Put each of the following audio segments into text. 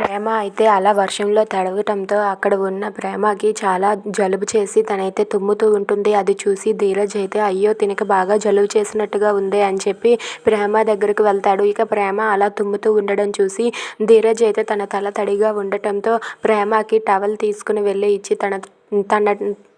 ప్రేమ అయితే అలా వర్షంలో తడవటంతో అక్కడ ఉన్న ప్రేమకి చాలా జలుబు చేసి తనైతే తుమ్ముతూ ఉంటుంది. అది చూసి ధీరజ్ అయితే అయ్యో తినక బాగా జలుబు చేసినట్టుగా ఉంది అని చెప్పి ప్రేమ దగ్గరకు వెళ్తాడు. ఇక ప్రేమ అలా తుమ్ముతూ ఉండడం చూసి ధీరజ్ అయితే తన తల తడిగా ఉండటంతో ప్రేమకి టవల్ తీసుకుని వెళ్ళి ఇచ్చి తన తన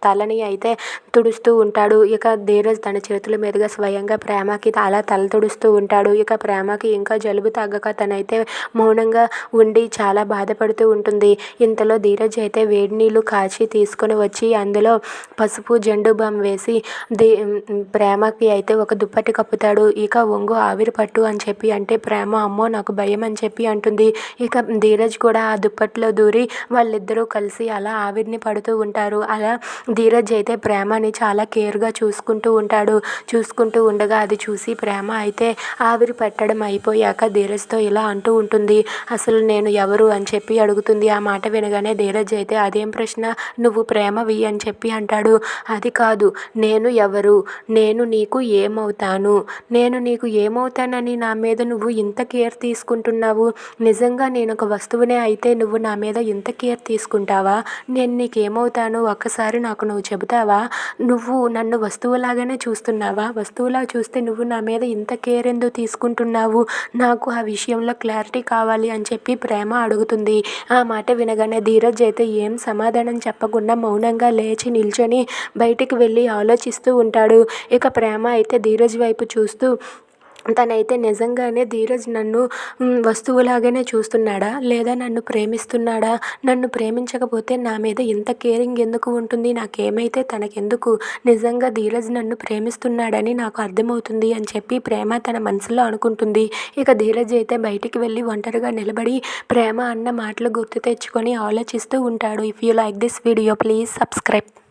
తలని అయితే తుడుస్తూ ఉంటాడు. ఇక ధీరజ్ తన చేతుల మీదుగా స్వయంగా ప్రేమకి అలా తల తుడుస్తూ ఉంటాడు. ఇక ప్రేమకి ఇంకా జలుబు తగ్గక తనైతే మౌనంగా ఉండి చాలా బాధపడుతూ ఉంటుంది. ఇంతలో ధీరజ్ అయితే వేడి నీళ్ళు కాచి తీసుకొని వచ్చి అందులో పసుపు జెండు బామ్ వేసి ధీ ప్రేమకి అయితే ఒక దుప్పటి కప్పుతాడు. ఇక ఒంగు ఆవిరి పట్టు అని చెప్పి అంటే ప్రేమ అమ్మో నాకు భయం అని చెప్పి అంటుంది. ఇక ధీరజ్ కూడా ఆ దుప్పట్లో దూరి వాళ్ళిద్దరూ కలిసి అలా ఆవిరిని పడుతూ ఉంటారు. అలా ధీరజ్ అయితే ప్రేమని చాలా కేర్గా చూసుకుంటూ ఉంటాడు. చూసుకుంటూ ఉండగా అది చూసి ప్రేమ అయితే ఆవిరి పెట్టడం అయిపోయాక ధీరజ్తో ఇలా అంటూ ఉంటుంది. అసలు నేను ఎవరు? అని చెప్పి అడుగుతుంది. ఆ మాట వినగానే ధీరజ్ అయితే అదేం ప్రశ్న? నువ్వు ప్రేమవి అని చెప్పి అంటాడు. అది కాదు. నేను ఎవరు? నేను నీకు ఏమవుతాను? నేను నీకు ఏమవుతానని నా మీద నువ్వు ఇంత కేర్ తీసుకుంటున్నావు? నిజంగా నేను ఒక వస్తువునే అయితే నువ్వు నా మీద ఇంత కేర్ తీసుకుంటావా? నేను నీకేమవుతాను? ఒక్కసారి నాకు నువ్వు చెబుతావా? నువ్వు నన్ను వస్తువులాగానే చూస్తున్నావా? వస్తువులా చూస్తే నువ్వు నా మీద ఇంత కేర్ ఎందుకు తీసుకుంటున్నావు? నాకు ఆ విషయంలో క్లారిటీ కావాలి అని చెప్పి ప్రేమ అడుగుతుంది. ఆ మాట వినగానే ధీరజ్ అయితే ఏం సమాధానం చెప్పకుండా మౌనంగా లేచి నిల్చొని బయటికి వెళ్ళి ఆలోచిస్తూ ఉంటాడు. ఇక ప్రేమ అయితే ధీరజ్ వైపు చూస్తూ తనైతే నిజంగానే ధీరజ్ నన్ను వస్తువులాగానే చూస్తున్నాడా? లేదా నన్ను ప్రేమిస్తున్నాడా? నన్ను ప్రేమించకపోతే నా మీద ఇంత కేరింగ్ ఎందుకు ఉంటుంది? నాకేమైతే తనకెందుకు? నిజంగా ధీరజ్ నన్ను ప్రేమిస్తున్నాడని నాకు అర్థమవుతుంది అని చెప్పి ప్రేమ తన మనసులో అనుకుంటుంది. ఇక ధీరజ్ అయితే బయటికి వెళ్ళి ఒంటరిగా నిలబడి ప్రేమ అన్న మాటలు గుర్తు తెచ్చుకొని ఆలోచిస్తూ ఉంటాడు. If you like this video please subscribe